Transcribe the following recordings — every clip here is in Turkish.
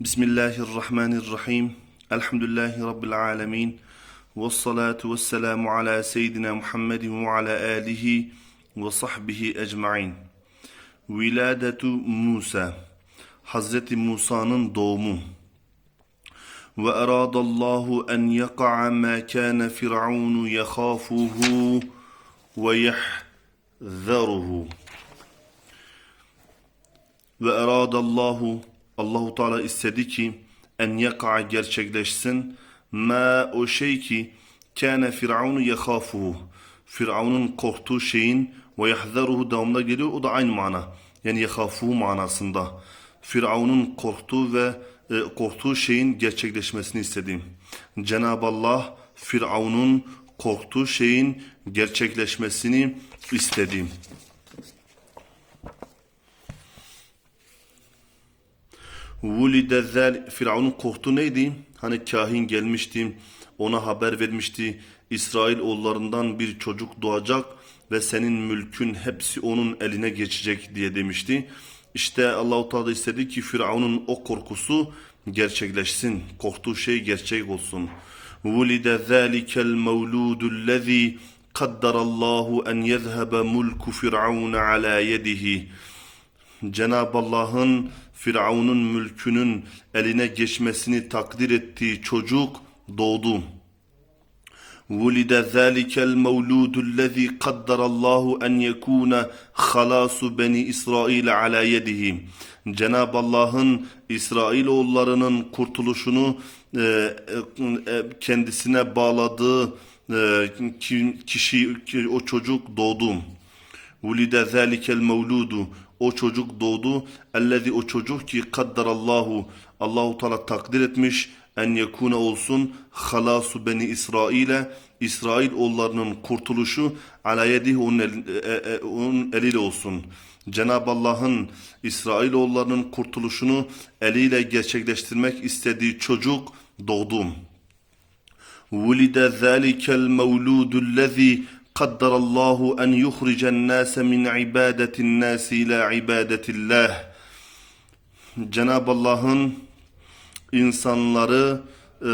Bismillahirrahmanirrahim. Elhamdülillahi Rabbil alemin. Ve salatu ve selamu ala seyyidina Muhammedin ve ala alihi ve sahbihi ecmain. Viladetu Musa. Hazreti Musa'nın doğumu. Ve eradallahu en yaka'a ma kana firavunu yakhafuhu ve yahzaruhu. Ve eradallahu Allahu Teala istedi ki en yaka gerçekleşsin ma o şey ki kana firavunu yakhafuhu Firavun'un korktuğu şeyin ve yahzaruhu devamında geliyor o da aynı mana. Yani yakhafuhu manasında. Firavun'un korktuğu ve e, korktuğu şeyin gerçekleşmesini istedi. Cenab-ı Allah Firavun'un korktuğu şeyin gerçekleşmesini istedi. Vulide zel Firavun'un korktuğu neydi? Hani kahin gelmişti, ona haber vermişti. İsrail oğullarından bir çocuk doğacak ve senin mülkün hepsi onun eline geçecek diye demişti. İşte Allahu Teala istedi ki Firavun'un o korkusu gerçekleşsin. Korktuğu şey gerçek olsun. Vulide zalikel mevludullezî kaddarallahu en yezhebe mulku firavun ala yedihi. Cenab-ı Allah'ın Firavun'un mülkünün eline geçmesini takdir ettiği çocuk doğdu. ولد ذلك المولود الذي قدر الله أن يكون خلاص بني إسرائيل على يده Cenab-ı Allah'ın İsrail oğullarının kurtuluşunu e, e, kendisine bağladığı e, kişi o çocuk doğdu. Vulide zalikel mevludu o çocuk doğdu. Ellezi o çocuk ki kaddarallahu Allahu Teala takdir etmiş en yekune olsun halasu beni İsrail'e İsrail oğullarının kurtuluşu ala yedihi onun, el, e, e, onun eliyle olsun. Cenab-ı Allah'ın İsrail oğullarının kurtuluşunu eliyle gerçekleştirmek istediği çocuk doğdu. Vulide zalikel mevludullezî قدر الله أن يخرج الناس من عبادة الناس إلى عبادة الله Cenab-ı Allah'ın insanları e,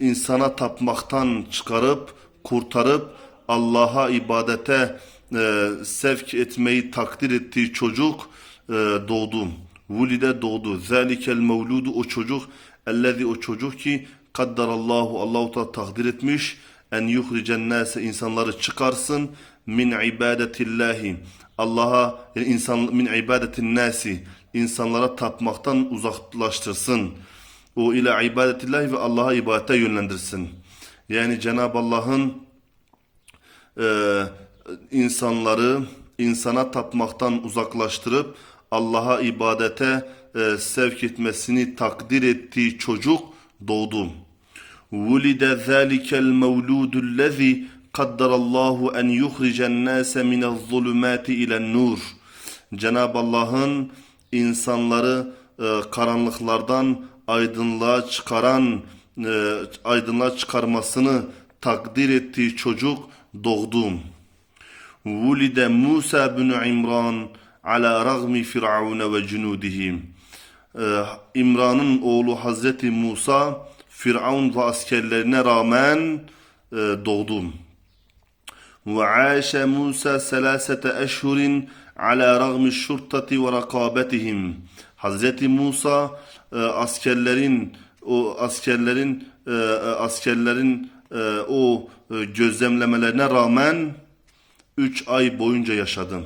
insana tapmaktan çıkarıp kurtarıp Allah'a ibadete e, sevk etmeyi takdir ettiği çocuk e, doğdu. Vulide doğdu. Zalikel mevludu o çocuk ellezi o çocuk ki kaddarallahu Allahu Teala takdir etmiş en yuhricen nase insanları çıkarsın min ibadetillahi Allah'a yani insan min ibadetin nasi insanlara tapmaktan uzaklaştırsın. O ile ibadetillahi ve Allah'a ibadete yönlendirsin. Yani Cenab-ı Allah'ın e, insanları insana tapmaktan uzaklaştırıp Allah'a ibadete e, sevk etmesini takdir ettiği çocuk doğdu. ولد ذلك المولود الذي قدر الله أن يخرج الناس من الظلمات إلى النور Cenab-ı Allah'ın insanları e, karanlıklardan aydınlığa çıkaran e, aydınlığa çıkarmasını takdir ettiği çocuk doğdu. Vulide Musa bin İmran ala ragmi firavun ve cunudihim. E, İmran'ın oğlu Hazreti Musa Firavun ve askerlerine rağmen e, doğdu. Ve aşe Musa selasete eşhurin ala ragmi şurtati ve rakabetihim. Hazreti Musa e, askerlerin o askerlerin e, askerlerin e, o e, gözlemlemelerine rağmen 3 ay boyunca yaşadı.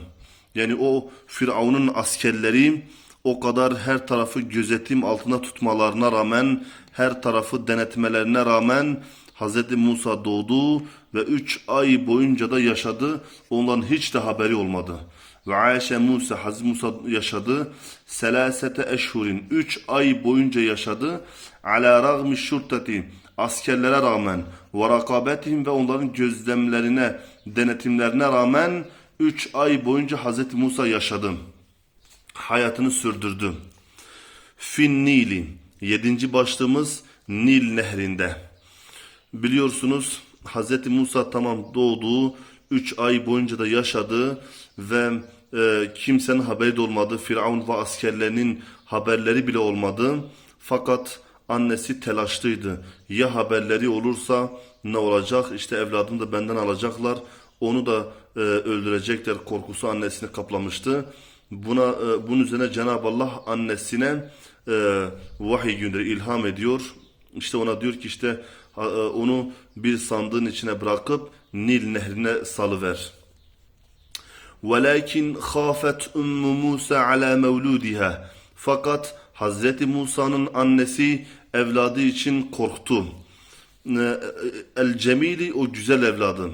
Yani o Firavun'un askerleri o kadar her tarafı gözetim altında tutmalarına rağmen, her tarafı denetmelerine rağmen Hz. Musa doğdu ve üç ay boyunca da yaşadı. Ondan hiç de haberi olmadı. Ve Ayşe Musa, Hz. Musa yaşadı. Selasete eşhurin, üç ay boyunca yaşadı. Ala ragmi şurtati, askerlere rağmen, ve rakabetihim ve onların gözlemlerine, denetimlerine rağmen üç ay boyunca Hz. Musa yaşadı hayatını sürdürdü. Fin Nili. Yedinci başlığımız Nil nehrinde. Biliyorsunuz Hz. Musa tamam doğduğu üç ay boyunca da yaşadı ve e, kimsenin haberi de olmadı. Firavun ve askerlerinin haberleri bile olmadı. Fakat annesi telaşlıydı. Ya haberleri olursa ne olacak? İşte evladını da benden alacaklar. Onu da e, öldürecekler korkusu annesini kaplamıştı. Buna e, bunun üzerine Cenab-ı Allah annesine e, vahiy gönderiyor, ilham ediyor. İşte ona diyor ki işte ha- e, onu bir sandığın içine bırakıp Nil nehrine salıver. وَلَكِنْ خَافَتْ أُمُّ مُوسَى عَلَى مَوْلُودِهَا Fakat Hazreti Musa'nın annesi evladı için korktu. Ee, El Cemili o güzel evladı.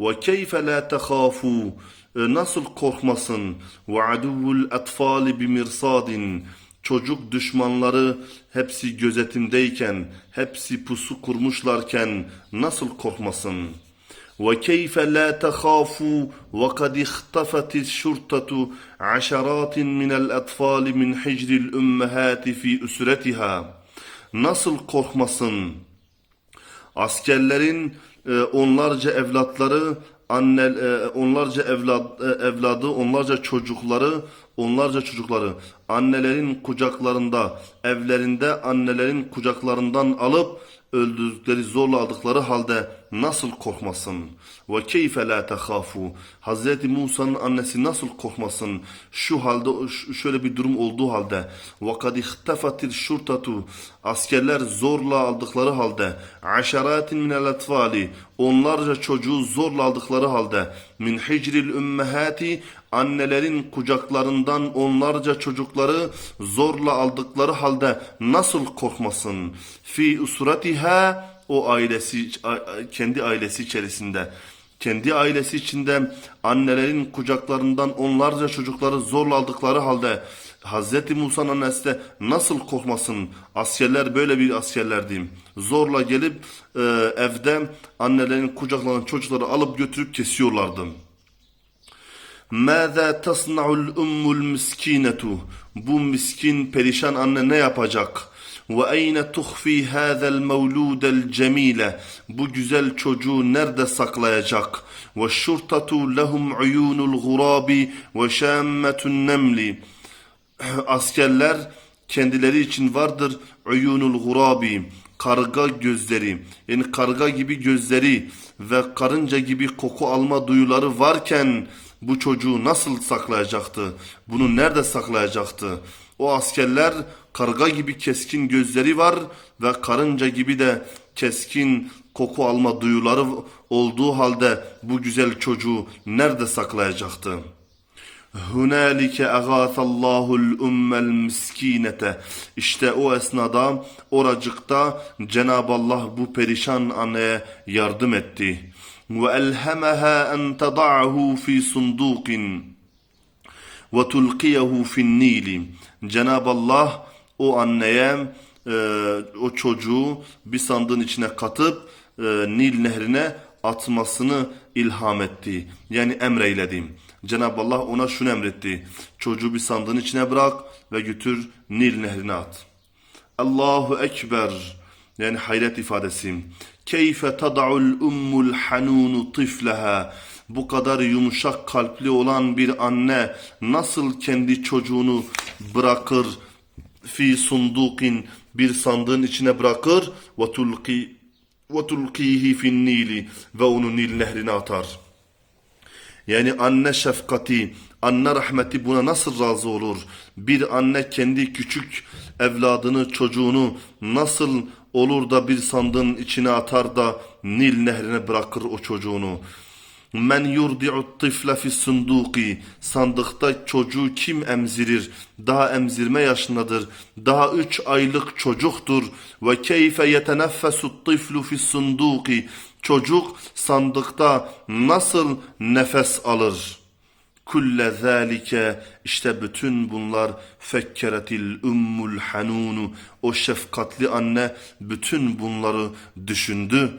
Ve keyfe la tehafu e, nasıl korkmasın? Ve aduvul etfali bimirsadin. Çocuk düşmanları hepsi gözetimdeyken, hepsi pusu kurmuşlarken nasıl korkmasın? Ve keyfe la tehafu ve kad ihtafatiz şurtatu aşaratin minel etfali min hicril ümmehati fi üsretiha. Nasıl korkmasın? Askerlerin e, onlarca evlatları anne e, onlarca evlad e, evladı, onlarca çocukları, onlarca çocukları annelerin kucaklarında, evlerinde annelerin kucaklarından alıp öldürdükleri zorla aldıkları halde nasıl korkmasın? Ve keyfe la tehafu. Hazreti Musa'nın annesi nasıl korkmasın? Şu halde şöyle bir durum olduğu halde ve kad ihtefetil şurtatu askerler zorla aldıkları halde aşaratin minel atfali onlarca çocuğu zorla aldıkları halde min hicril ümmehati annelerin kucaklarından onlarca çocukları zorla aldıkları halde nasıl korkmasın? Fi usratiha o ailesi kendi ailesi içerisinde kendi ailesi içinde annelerin kucaklarından onlarca çocukları zorla aldıkları halde Hazreti Musa'nın annesi de nasıl korkmasın? Askerler böyle bir askerler diyeyim. Zorla gelip e, evde annelerin kucaklarından çocukları alıp götürüp kesiyorlardı. ماذا تصنع الأم المسكينة bu miskin perişan anne ne yapacak? Ve eyne tuhfi hâzel mevlûdel cemîle bu güzel çocuğu nerede saklayacak? Ve şurtatu lehum uyûnul gurabi ve şâmmetun nemli askerler kendileri için vardır uyunul gurabi karga gözleri yani karga gibi gözleri ve karınca gibi koku alma duyuları varken bu çocuğu nasıl saklayacaktı? Bunu nerede saklayacaktı? O askerler karga gibi keskin gözleri var ve karınca gibi de keskin koku alma duyuları olduğu halde bu güzel çocuğu nerede saklayacaktı? Hunalike agathallahul ummel miskinete. İşte o esnada oracıkta Cenab-ı Allah bu perişan anneye yardım etti. En tada'hu fi sundukin ve tulqiyehu fin nili. Cenab-ı Allah o anneye e, o çocuğu bir sandığın içine katıp e, Nil nehrine atmasını ilham etti. Yani emreyledi. Cenab-ı Allah ona şunu emretti. Çocuğu bir sandığın içine bırak ve götür Nil nehrine at. Allahu Ekber. Yani hayret ifadesi. Keyfe tada'ul ummul hanunu tifleha. Bu kadar yumuşak kalpli olan bir anne nasıl kendi çocuğunu bırakır fi sundukin bir sandığın içine bırakır ve tulki ve fin nili ve onu Nil nehrine atar. Yani anne şefkati, anne rahmeti buna nasıl razı olur? Bir anne kendi küçük evladını, çocuğunu nasıl olur da bir sandığın içine atar da Nil nehrine bırakır o çocuğunu? Men yurdi'u tifle fi sunduki. Sandıkta çocuğu kim emzirir? Daha emzirme yaşındadır. Daha üç aylık çocuktur. Ve keyfe yeteneffesu tiflu fi sunduki. Çocuk sandıkta nasıl nefes alır? Kulle zâlike işte bütün bunlar fekkeretil ummul hanunu o şefkatli anne bütün bunları düşündü.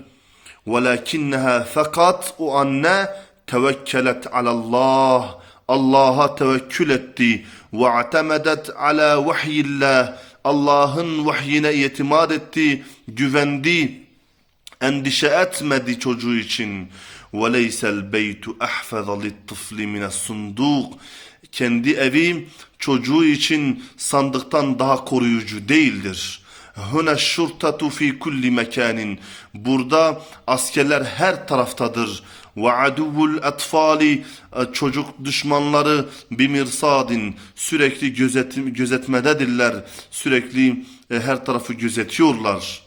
Velakinneha fakat o anne tevekkelet alallah Allah'a tevekkül etti ve atemedet ala vahyillah Allah'ın vahyine itimat etti, güvendi endişe etmedi çocuğu için. وَلَيْسَ الْبَيْتُ أَحْفَظَ لِلطِّفْلِ مِنَ الصُّنْدُوقِ kendi evi çocuğu için sandıktan daha koruyucu değildir. Huna şurtatu fi kulli mekanin. Burada askerler her taraftadır. Ve aduvul atfali çocuk düşmanları bimirsadin sürekli gözetim, gözetmededirler. Sürekli e, her tarafı gözetiyorlar.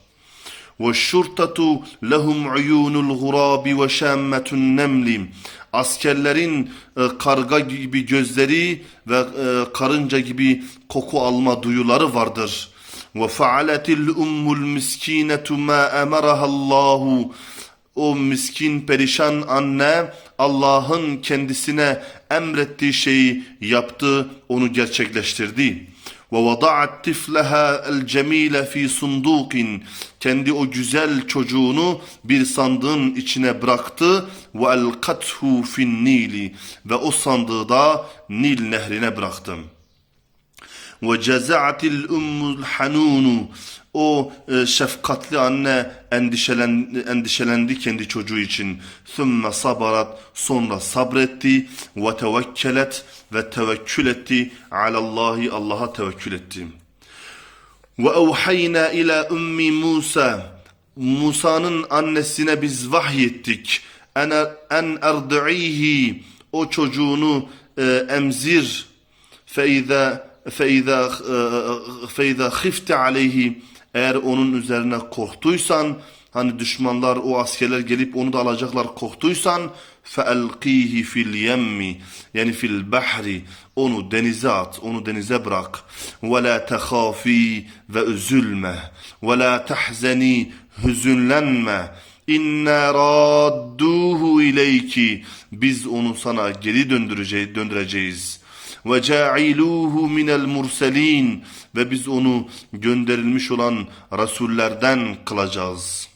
Lehum uyunul gurabi ve şammetun nemli. Askerlerin e, karga gibi gözleri ve e, karınca gibi koku alma duyuları vardır. Faaletil ummul miskinetu ma emeraha Allahu. O miskin perişan anne Allah'ın kendisine emrettiği şeyi yaptı, onu gerçekleştirdi. Tifleha el cemile fi sundukin. Kendi o güzel çocuğunu bir sandığın içine bıraktı ve elkathu fin nili ve o sandığı da Nil nehrine. Ve cezatil ummul hanunu o e, şefkatli anne endişelen, endişelendi kendi çocuğu için. Sümme sabarat sonra sabretti tevekkelet ve tevekkül etti. Alallahi Allah'a tevekkül etti. Ve evhayna ila ummi Musa Musa'nın annesine biz vahyettik. En, en erdi'ihi o çocuğunu e, emzir feiza feiza feiza khifte aleyhi eğer onun üzerine korktuysan hani düşmanlar o askerler gelip onu da alacaklar korktuysan فَاَلْقِيهِ fil yemmi yani fil bahri onu denize at onu denize bırak وَلَا تَخَافِي ve üzülme وَلَا تَحْزَنِي hüzünlenme İnna radduhu ileyki biz onu sana geri döndüreceğiz döndüreceğiz ve ca'iluhu minel murselin ve biz onu gönderilmiş olan rasullerden kılacağız.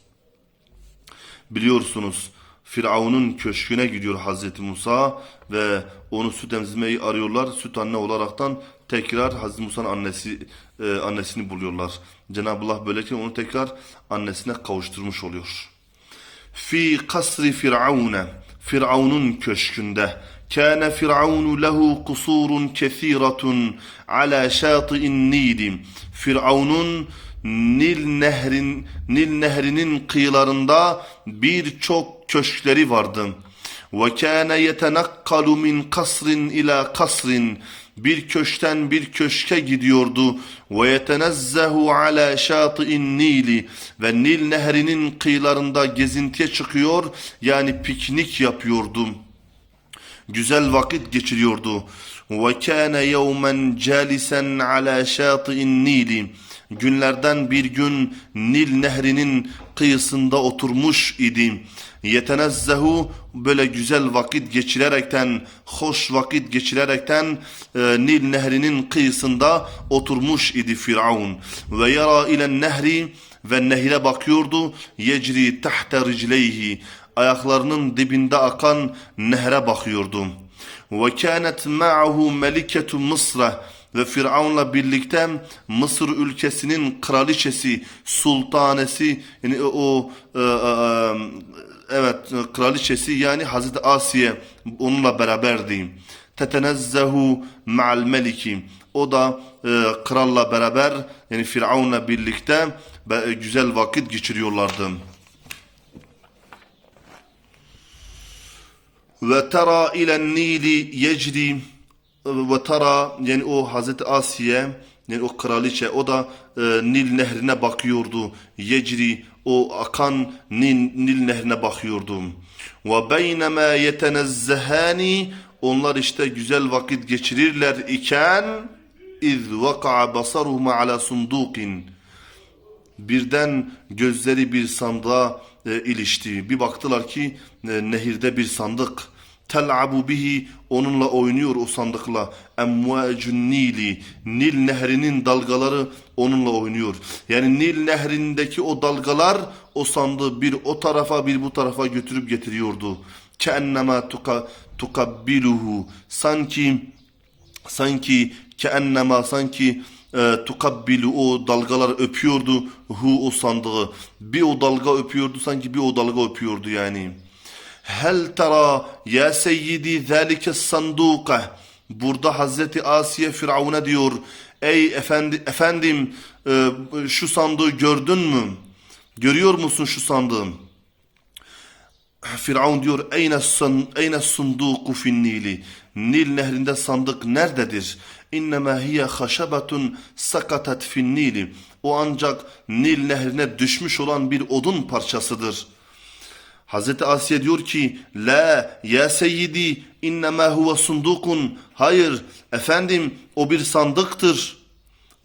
Biliyorsunuz Firavun'un köşküne gidiyor Hazreti Musa ve onu süt emzirmeyi arıyorlar. Süt anne olaraktan tekrar Hazreti Musa'nın annesi e, annesini buluyorlar. Cenab-ı Allah böylece onu tekrar annesine kavuşturmuş oluyor. Fi kasri firavune Firavun'un köşkünde kâne firavunu lehu kusurun kesiratun ala şâti'in nidim Firavun'un Nil nehrin Nil nehrinin kıyılarında birçok köşkleri vardı. Ve kana yetenakkalu min kasrin ila kasrin bir köşkten bir köşke gidiyordu. Ve yetenezzehu ala şati'in Nili ve Nil nehrinin kıyılarında gezintiye çıkıyor yani piknik yapıyordu güzel vakit geçiriyordu. Ve kana yevmen calisen ala şati'in Nil. Günlerden bir gün Nil nehrinin kıyısında oturmuş idi. Yetenezzehu böyle güzel vakit geçirerekten, hoş vakit geçirerekten e, Nil nehrinin kıyısında oturmuş idi Firavun. Ve yara ile nehri ve nehre bakıyordu. Yecri tahta ricleyhi ayaklarının dibinde akan nehre bakıyordu. Ve kânet ma'ahu meliketu Mısra ve Firavun'la birlikte Mısır ülkesinin kraliçesi, sultanesi yani o e, e, e evet kraliçesi yani Hazreti Asiye onunla beraberdi. Tetenezzehu ma'al meliki. O da e, kralla beraber yani Firavun'la birlikte e, güzel vakit geçiriyorlardı. ve tera ilen nili yecri ve tera yani o Hazreti Asiye yani o kraliçe o da e, Nil nehrine bakıyordu. Yecri o akan Nil, Nil nehrine bakıyordu. Ve beynema yetenezzehani onlar işte güzel vakit geçirirler iken iz vaka'a basaruhuma ala sundukin birden gözleri bir sandığa e, ilişti. Bir baktılar ki e, nehirde bir sandık tel'abu bihi onunla oynuyor o sandıkla emvacun nili Nil nehrinin dalgaları onunla oynuyor. Yani Nil nehrindeki o dalgalar o sandığı bir o tarafa bir bu tarafa götürüp getiriyordu. Keennema tuka, tukabbiluhu sanki sanki keennema sanki e, tukabbilu o dalgalar öpüyordu hu o sandığı. Bir o dalga öpüyordu sanki bir o dalga öpüyordu yani. Hel tera ya seyyidi zâlike sanduka. Burada Hazreti Asiye Firavun'a diyor ey efendi, efendim e, şu sandığı gördün mü? Görüyor musun şu sandığı? Firavun diyor eyne, sun, eyne sunduku fin nili. Nil nehrinde sandık nerededir? İnnemâ hiye haşabetun sakatat fin nili. O ancak Nil nehrine düşmüş olan bir odun parçasıdır. Hazreti Asiye diyor ki La ya seyyidi innemâ huve sundukun. Hayır efendim o bir sandıktır.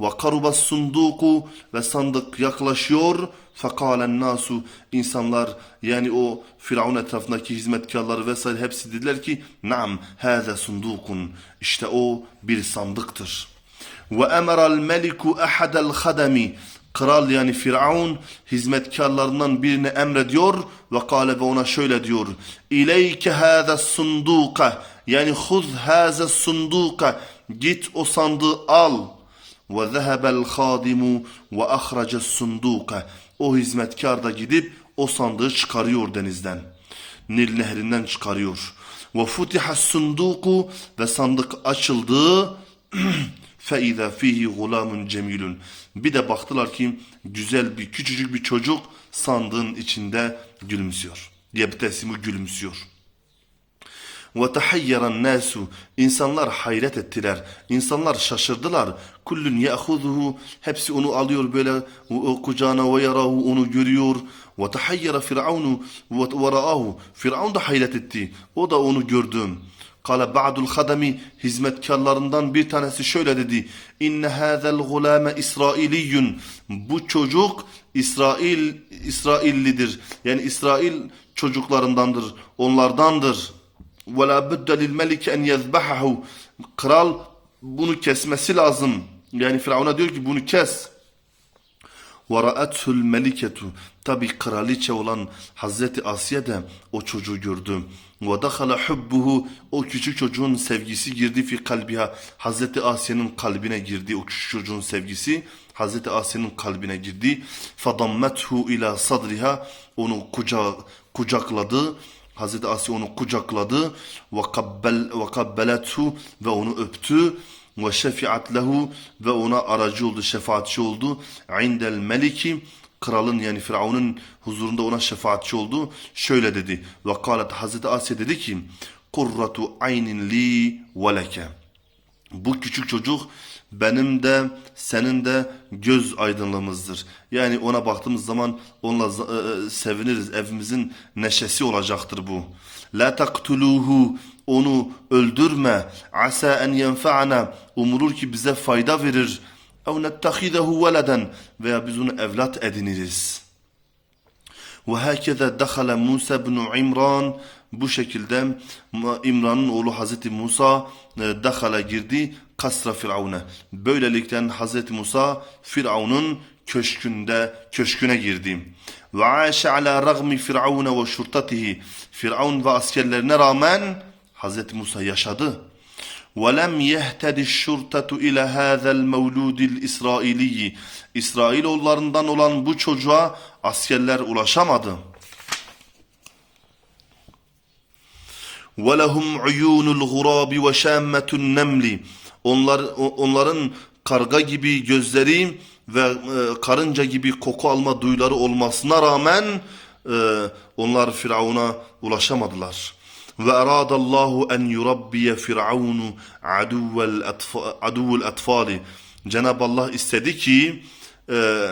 Ve karubas sunduku ve sandık yaklaşıyor. Fekalen nasu insanlar yani o Firavun etrafındaki hizmetkarları vesaire hepsi dediler ki Naam hâze sundukun. İşte o bir sandıktır. Ve emeral meliku ahadel hademi. Kral yani Firavun hizmetkarlarından birini emrediyor ve kâle ve ona şöyle diyor. İleyke hâze sunduka yani huz hâze sunduka git o sandığı al. Ve zehebel hadimu ve ahrace sunduka. O hizmetkar da gidip o sandığı çıkarıyor denizden. Nil nehrinden çıkarıyor. Ve futiha sunduku ve sandık açıldı. فَاِذَا ف۪يهِ غُلَامٌ cemilun. Bir de baktılar ki güzel bir küçücük bir çocuk sandığın içinde gülümsüyor. Yebtesimu gülümsüyor. وَتَحَيَّرَ النَّاسُ İnsanlar hayret ettiler. İnsanlar şaşırdılar. Kullun يَأْخُذُهُ Hepsi onu alıyor böyle o kucağına ve yarahu onu görüyor. وَتَحَيَّرَ فِرْعَوْنُ وَرَآهُ Firavun da hayret etti. O da onu gördü. Kale ba'dul hadami hizmetkarlarından bir tanesi şöyle dedi. İnne hâzel gulâme İsrailiyyun. Bu çocuk İsrail İsraillidir. Yani İsrail çocuklarındandır. Onlardandır. Ve la budde lil melik en yezbahahu. Kral bunu kesmesi lazım. Yani Firavun'a diyor ki bunu kes. وَرَأَتْهُ الْمَلِكَةُ Tabi kraliçe olan Hazreti Asiye de o çocuğu gördü. Ve dakhala hubbuhu o küçük çocuğun sevgisi girdi fi kalbiha. Hazreti Asya'nın kalbine girdi o küçük çocuğun sevgisi. Hazreti Asya'nın kalbine girdi. Fadammethu ila sadriha onu kuca kucakladı. Hazreti Asya onu kucakladı. Ve kabbel ve kabbelethu ve onu öptü ve şefiat lehu ve ona aracı oldu, şefaatçi oldu. İndel meliki kralın yani Firavun'un huzurunda ona şefaatçi oldu. Şöyle dedi. Ve kalet Hazreti Asya dedi ki Kurratu aynin li ve leke. Bu küçük çocuk benim de senin de göz aydınlığımızdır. Yani ona baktığımız zaman onunla e, seviniriz. Evimizin neşesi olacaktır bu. La taktuluhu onu öldürme. Asa en yenfa'na umulur ki bize fayda verir. Ev nettehidehu veleden veya biz onu evlat ediniriz. Hakeza dakhala Musa bin İmran bu şekilde İmran'ın oğlu Hazreti Musa e, dakhala girdi kasra Firavun'a. Böylelikle Hazreti Musa Firavun'un köşkünde köşküne girdi. Ve aşe ala ragmi Firavun ve şurtatihi. Firavun ve askerlerine rağmen Hazreti Musa yaşadı. وَلَمْ يَهْتَدِ الشُّرْتَةُ اِلَى هَذَا الْمَوْلُودِ الْاِسْرَائِلِيِّ İsrailoğullarından olan bu çocuğa askerler ulaşamadı. وَلَهُمْ عُيُونُ الْغُرَابِ وَشَامَّةُ النَّمْلِ Onlar, onların karga gibi gözleri ve e, karınca gibi koku alma duyuları olmasına rağmen e, onlar Firavun'a ulaşamadılar. Ve eradallahu en yurabbiye firavunu aduvvel atfali. Cenab-ı Allah istedi ki e,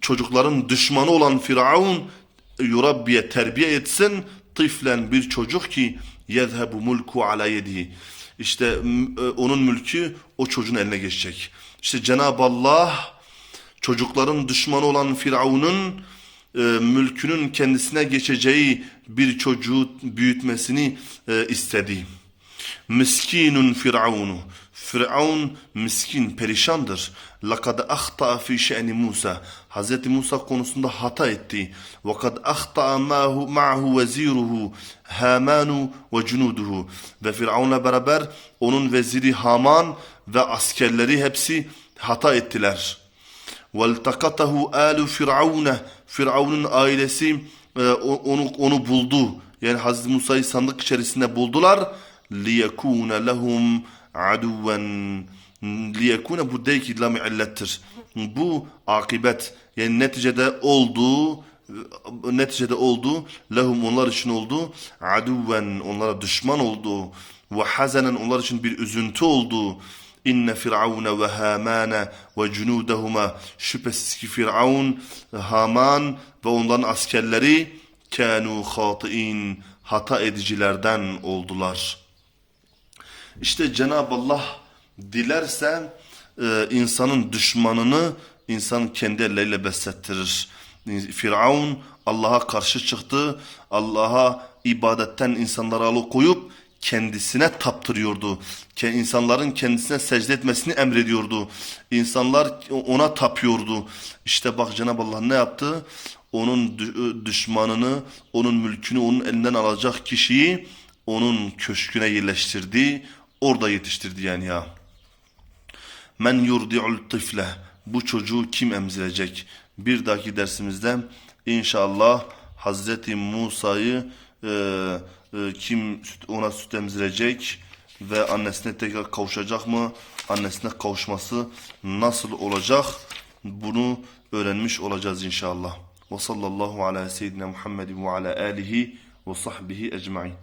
çocukların düşmanı olan Firavun yurabbiye terbiye etsin tiflen bir çocuk ki yezhebu mulku ala yedihi. İşte e, onun mülkü o çocuğun eline geçecek. İşte Cenab-ı Allah çocukların düşmanı olan Firavun'un e, mülkünün kendisine geçeceği bir çocuğu büyütmesini e, istedi. Miskinun Firavunu. Firavun miskin, perişandır. Lakad ahta fi şe'ni Musa. Hz. Musa konusunda hata etti. Ve kad ahta ma'hu veziruhu Hamanu ve cunuduhu. Ve Firavun'la beraber onun veziri Haman ve askerleri hepsi hata ettiler. وَالْتَقَتَهُ آلُ فِرْعَوْنَ Firavun'un ailesi e, onu, onu buldu. Yani Hazreti Musa'yı sandık içerisinde buldular. لِيَكُونَ لَهُمْ aduven liyekune bu değil ki lam illettir. Bu akibet yani neticede olduğu neticede oldu lehum onlar için oldu aduven onlara düşman oldu ve hazanen onlar için bir üzüntü oldu İnne firavune ve hamane ve cunudehuma şüphesiz ki Firavun, Haman ve onların askerleri kanu hatiin hata edicilerden oldular. İşte Cenab-ı Allah dilerse e, insanın düşmanını insan kendi elleriyle beslettirir. Firavun Allah'a karşı çıktı. Allah'a ibadetten insanları alıkoyup kendisine taptırıyordu. İnsanların kendisine secde etmesini emrediyordu. İnsanlar ona tapıyordu. İşte bak Cenab-ı Allah ne yaptı? Onun dü- düşmanını, onun mülkünü onun elinden alacak kişiyi onun köşküne yerleştirdi. Orada yetiştirdi yani ya. Men yurdi'ul tifle. Bu çocuğu kim emzirecek? Bir dahaki dersimizde inşallah Hazreti Musa'yı e, e, kim ona süt emzirecek ve annesine tekrar kavuşacak mı? Annesine kavuşması nasıl olacak? Bunu öğrenmiş olacağız inşallah. Ve sallallahu ala seyyidina Muhammedin ve ala alihi ve sahbihi ecmain.